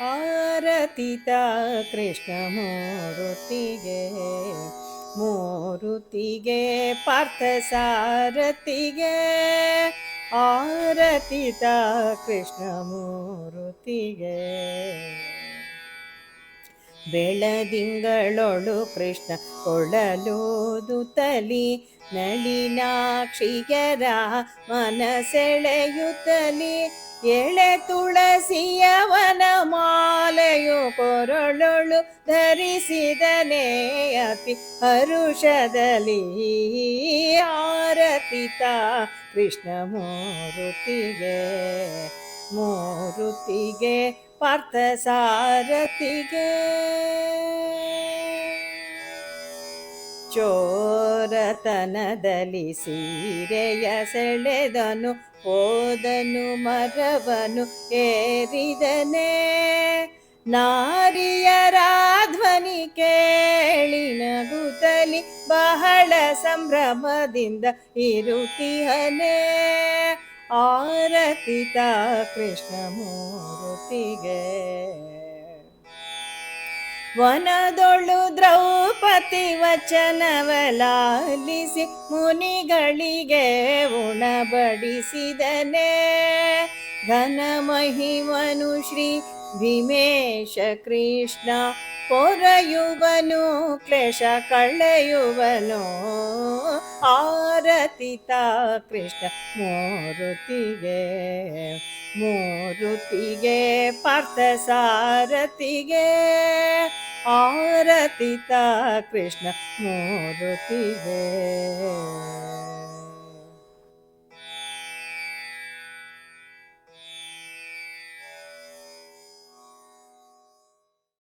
ಆರತಿತ ಕೃಷ್ಣ ಮೂರುತಿಗೆ ಮೂರುತಿಗೆ ಪಾರ್ಥ ಸಾರತಿಗೆ ಆರತಿತ ಕೃಷ್ಣ ಮೂರುತಿಗೆ. ಬೆಳದಿಂಗಳೊಳು ಕೃಷ್ಣ ಕೊಳಲೂದುತ್ತಲಿ ನಳಿನಾಕ್ಷಿಯರ ಮನಸೆಳೆಯುತ್ತಲಿ. ಎಳೆ ತುಳಸಿಯವನ ಮಾಲೆಯು ಕೊರಳೊಳು ಧರಿಸಿದನೇ ಅತಿ ಹರುಷದಲ್ಲಿ ಆರತಿತ ಕೃಷ್ಣ ಮೂರುತಿಗೆ ಮೂರುತಿಗೆ ಪಾರ್ಥ ಸಾರಥಿಗೆ. ಚೋರತನದಲ್ಲಿ ಸೀರೆಯ ಸೆಳೆದನು, ಹೋದನು, ಮರವನು ಏರಿದನೆ. ನಾರಿಯರ ಧ್ವನಿ ಕೇಳಿ ನಗುತ್ತಲಿ, ಬಹಳ ಸಂಭ್ರಮದಿಂದ ಇರುತ್ತಿಹನೆ. ಆರತಿತ ಕೃಷ್ಣ ಮೂರುತಿಗೆ ವನದೊಳು ದ್ರೌಪದಿ ವಚನವಲಾಲಿಸಿ ಮುನಿಗಳಿಗೆ ಉಣಬಡಿಸಿದನೆ. ಘನ ಮಹಿಮನು ಶ್ರೀ ಭೀಮೇಶ ಕೃಷ್ಣ, ಪೊರೆಯುವನು, ಕ್ಲೇಶ ಕಳೆಯುವನು. ಆರತಿತ ಕೃಷ್ಣ, ಮೂರುತಿಗೆ ಮೂರುತಿಗೆ, ಪಾರ್ಥ ಸಾರಥಿಗೆ ಆರತಿತ ಕೃಷ್ಣ ಮೂರುತಿಗೆ